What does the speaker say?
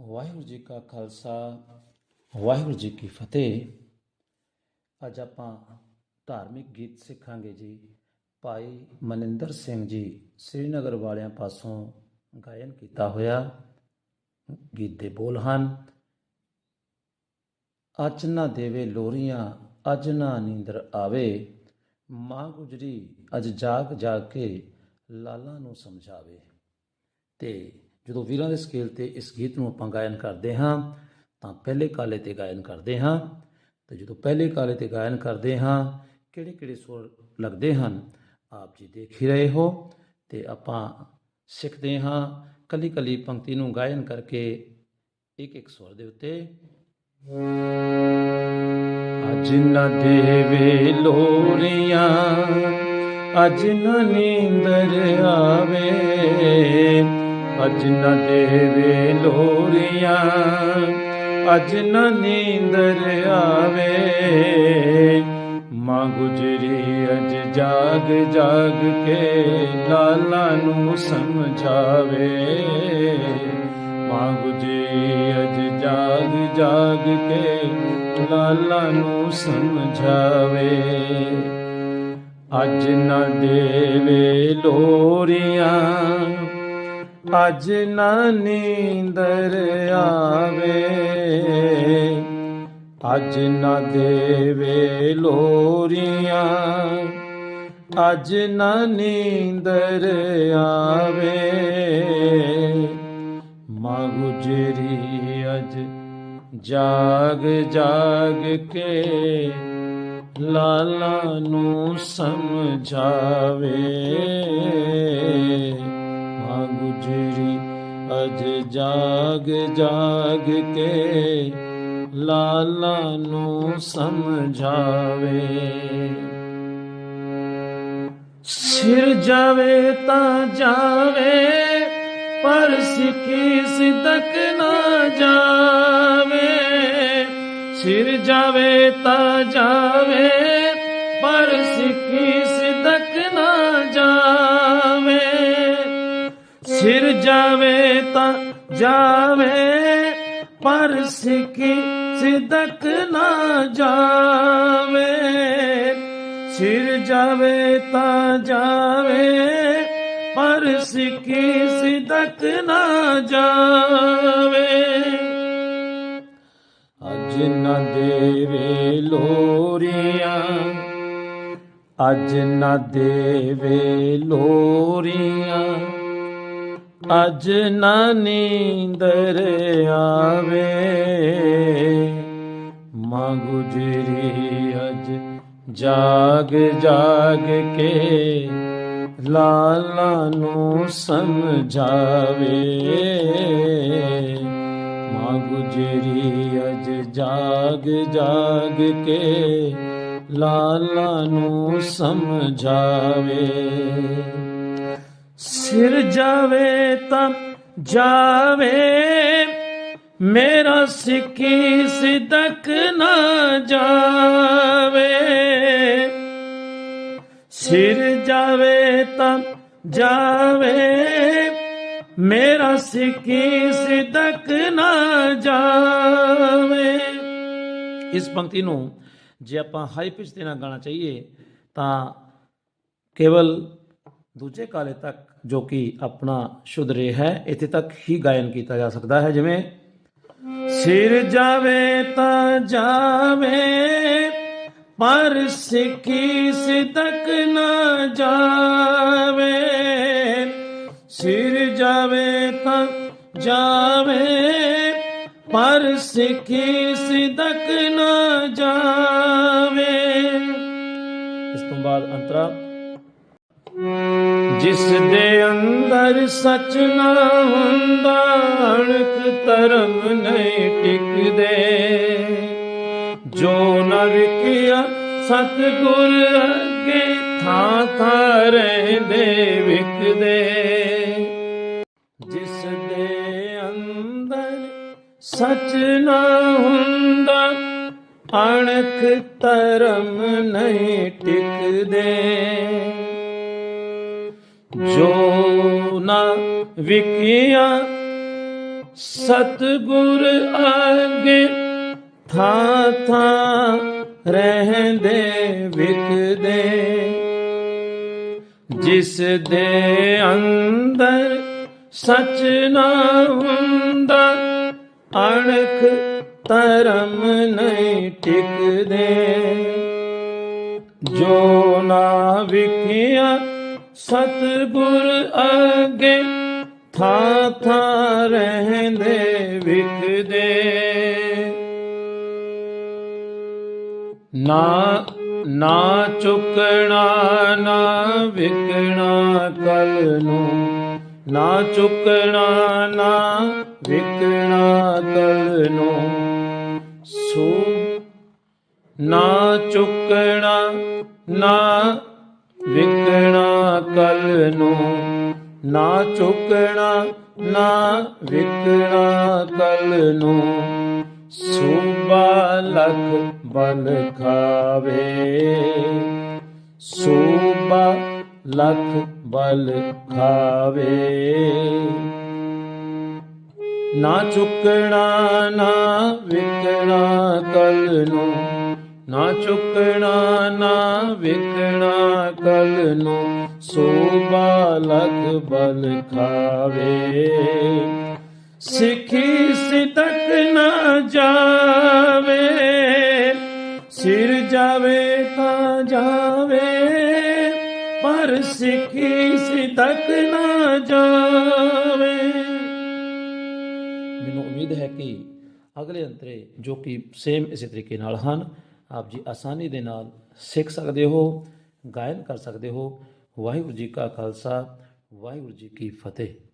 ਵਾਹਿਗੁਰੂ ਜੀ ਕਾ ਖਾਲਸਾ, ਵਾਹਿਗੁਰੂ ਜੀ ਕੀ ਫਤਿਹ। ਅੱਜ ਆਪਾਂ ਧਾਰਮਿਕ ਗੀਤ ਸਿੱਖਾਂਗੇ ਜੀ। ਭਾਈ ਮਨਿੰਦਰ ਸਿੰਘ ਜੀ ਸ੍ਰੀਨਗਰ ਵਾਲਿਆਂ ਪਾਸੋਂ ਗਾਇਨ ਕੀਤਾ ਹੋਇਆ ਗੀਤ ਦੇ ਬੋਲ ਹਨ। ਅੱਜ ਨਾ ਦੇਵੇ ਲੋਰੀਆਂ, ਅੱਜ ਨਾ ਨੀਂਦਰ ਆਵੇ। ਮਾਂ ਗੁਜਰੀ ਅੱਜ ਜਾਗ ਜਾਗ ਕੇ ਲਾਲਾ ਨੂੰ ਸਮਝਾਵੇ। ਤੇ ਜਦੋਂ ਵੀਰਾਂ ਦੇ ਸਕੇਲ ਤੇ ਇਸ ਗੀਤ ਨੂੰ ਆਪਾਂ ਗਾਇਨ ਕਰਦੇ ਹਾਂ, ਤਾਂ ਪਹਿਲੇ ਕਾਲੇ ਤੇ ਗਾਇਨ ਕਰਦੇ ਹਾਂ। ਤੇ ਜਦੋਂ ਪਹਿਲੇ ਕਾਲੇ ਤੇ ਗਾਇਨ ਕਰਦੇ ਹਾਂ, ਕਿਹੜੇ ਕਿਹੜੇ ਸੁਰ ਲੱਗਦੇ ਹਨ, ਆਪ ਜੀ ਦੇਖ ਹੀ ਰਹੇ ਹੋ। ਤੇ ਆਪਾਂ ਸਿੱਖਦੇ ਹਾਂ, ਕੱਲੀ ਕੱਲੀ ਪੰਕਤੀ ਨੂੰ ਗਾਇਨ ਕਰਕੇ ਇੱਕ ਇੱਕ ਸੁਰ ਦੇ ਉੱਤੇ। ਅੱਜ ਨਾ ਦੇਵੇ ਲੋਰੀਆਂ, ਅੱਜ ਨਾ ਨੀਂਦਰ ਆਵੇ। ਅੱਜ ਨਾ ਦੇਵੇ ਲੋਰੀਆਂ ਅੱਜ ਨਾ ਨੀਂਦਰ ਆਵੇ। ਮਾਂ ਗੁਜਰੀ ਅੱਜ ਜਾਗ ਜਾਗ ਕੇ ਲਾਲਾ ਨੂੰ ਸਮਝਾਵੇ। ਮਾਂ ਗੁਜਰੀ ਅੱਜ ਜਾਗ ਜਾਗ ਕੇ ਲਾਲਾ ਨੂੰ ਸਮਝਾਵੇ। ਅੱਜ ਨਾ ਦੇਵੇ ਲੋਰੀਆਂ ਅੱਜ ਨਾ ਨੀਂਦਰ ਆਵੇ। ਅੱਜ ਨਾ ਦੇਵੇ ਲੋਰੀਆਂ। ਅੱਜ ਨਾ ਨੀਂਦਰ ਆਵੇ। ਮਾਂ ਗੁਜਰੀ ਅੱਜ ਜਾਗ ਜਾਗ ਕੇ ਲਾਲਾ ਨੂੰ ਸਮਝਾਵੇ। ਜਾਗ ਜਾਗ ਕੇ ਲਾਲਾ ਨੂੰ ਸਮਝਾਵੇ। ਸਿਰ ਜਾਵੇ ਤਾਂ ਜਾਵੇ, ਪਰ ਸਿੱਖੀ ਸਿਦਕ ਨਾ ਜਾਵੇ। ਸਿਰ ਜਾਵੇ ਤਾਂ ਜਾਵੇ, ਪਰ ਸਿੱਖੀ ਸਿਦਕ ਨਾ ਜਾਵੇ। ਸਿਰ ਜਾਵੇ ਤਾਂ ਜਾਵੇ, ਪਰ ਸਿੱਖੀ ਸਿਦਕ ਨਾ ਜਾਵੇ। ਸਿਰ ਜਾਵੇ ਤਾਂ ਜਾਵੇ, ਪਰ ਸਿੱਖੀ ਸਿਦਕ ਨਾ ਜਾਵੇ। ਅੱਜ ਨਾ ਦੇਵੇ ਲੋਰੀਆਂ, ਅੱਜ ਨਾ ਦੇਵੇ ਲੋਰੀਆਂ। ਅੱਜ ਨਾ ਨੀਂਦਰ ਆਵੇ। ਮਾਂ ਗੁਜਰੀ ਅਜ ਜਾਗ ਜਾਗ ਕੇ ਲਾਲਾ ਨੂੰ ਸਮਝਾਵੇ। ਮਾਂ ਗੁਜਰੀ ਅਜ ਜਾਗ ਜਾਗ ਕੇ ਲਾਲਾ ਨੂੰ ਸਮਝਾਵੇ। ਸਿਰ ਜਾਵੇ ਤਾਂ ਜਾਵੇ। ਮੇਰਾ ਸਿੱਖੀ ਸਿਦਕ ਨਾ ਜਾਵੇ। ਸਿਰ ਜਾਵੇ ਤਾਂ ਜਾਵੇ। ਮੇਰਾ ਸਿੱਖੀ ਸਿਦਕ ਨਾ ਜਾਵੇ। ਇਸ ਪੰਕਤੀ ਨੂੰ ਜੇ ਆਪਾਂ ਹਾਈ ਪਿਚ ਤੇ ਨਾਲ ਗਾਣਾ ਚਾਹੀਏ ਤਾਂ ਕੇਵਲ ਦੂਜੇ ਕਾਲੇ ਤੱਕ ਜੋ ਕਿ ਆਪਣਾ ਸ਼ੁੱਧ ਰੇ ਹੈ ਇੱਥੇ ਤੱਕ ਹੀ ਗਾਇਨ ਕੀਤਾ ਜਾ ਸਕਦਾ ਹੈ ਜਿਵੇਂ ਸਿਰ ਜਾਵੇ ਤਾਂ ਜਾਵੇ ਪਰ ਸਿੱਖੀ ਸਿਦਕ ਨਾ ਜਾਵੇ ਸਿਰ ਜਾਵੇ ਤਾਂ ਜਾਵੇ ਪਰ ਸਿੱਖੀ ਸਿਦਕ ਨਾ ਜਾਵੇ ਇਸ ਤੋਂ ਬਾਅਦ ਅੰਤਰਾ ਜਿਸ ਦੇ ਅੰਦਰ ਸੱਚ ਨਾ ਹੁੰਦਾ, ਅਣਖ ਧਰਮ ਨਹੀਂ ਟਿਕਦੇ। ਜੋ ਨਾ ਵਿਕਿਆ ਸਤਿਗੁਰ ਅੱਗੇ, ਥਾਂ ਥਾਂ ਰਹਿੰਦੇ ਵਿਕਦੇ ਜਿਸ ਦੇ ਅੰਦਰ ਸੱਚ ਨਾ ਹੁੰਦਾ, ਅਣਖ ਧਰਮ ਨਹੀਂ ਟਿਕਦੇ। ਜੋ ਨਾ ਵਿਕਿਆ ਸਤਗੁਰ ਆਗੇ ਥਾਂ ਥਾਂ ਰਹਿੰਦੇ ਵਿਕਦੇ ਜਿਸ ਦੇ ਅੰਦਰ ਸਚ ਨਾ ਹੁੰਦਾ, ਅਣਖ ਧਰਮ ਨਹੀਂ ਟਿਕਦੇ। ਜੋ ਨਾ ਵਿਕਿਆ ਸਤਗੁਰ ਅੱਗੇ ਥਾਂ ਥਾਂ ਰਹਿੰਦੇ ਵਿਕਦੇ ਨਾ ਨਾ ਚੁੱਕਣਾ, ਨਾ ਵਿਕਣਾ ਕਲ ਨੂੰ। ਨਾ ਚੁੱਕਣਾ, ਨਾ ਵਿਕਣਾ ਕਲ ਨੂੰ। ਸੋ, ਨਾ ਚੁੱਕਣਾ, ਨਾ ਵਿਕਣਾ ਕਲ ਨੂੰ, ਨਾ ਚੁਕਣਾ, ਨਾ ਵਿਕਣਾ ਕਲ ਨੂੰ। ਸੂਬਾ ਲਖ ਬਲ ਖਾਵੇ, ਸੂਬਾ ਲਖ ਬਲ ਖਾਵੇ। ਨਾ ਚੁਕਣਾ, ਨਾ ਵਿਕਣਾ ਕਲ ਨੂੰ ਨਾ ਚੁੱਕਣਾ, ਨਾ ਵਿਕਣਾ ਕਲ ਨੂੰ ਸੋ ਬਾਲਕ ਬਲ ਖਾਵੇ। ਸਿੱਖੀ ਸਿਦਕ ਨਾ ਜਾਵੇ, ਸਿਰ ਜਾਵੇ ਤਾਂ ਜਾਵੇ, ਪਰ ਸਿੱਖੀ ਸਿਦਕ ਨਾ ਜਾਵੇ। ਮੈਨੂੰ ਉਮੀਦ ਹੈ ਕਿ ਅਗਲੇ ਅੰਤਰੇ ਜੋ ਕਿ ਸੇਮ ਇਸੇ ਤਰੀਕੇ ਨਾਲ ਹਨ ਆਪ ਜੀ ਆਸਾਨੀ ਦੇ ਨਾਲ ਸਿੱਖ ਸਕਦੇ ਹੋ, ਗਾਇਨ ਕਰ ਸਕਦੇ ਹੋ। ਵਾਹਿਗੁਰੂ ਜੀ ਕਾ ਖਾਲਸਾ, ਵਾਹਿਗੁਰੂ ਜੀ ਕੀ ਫਤਿਹ।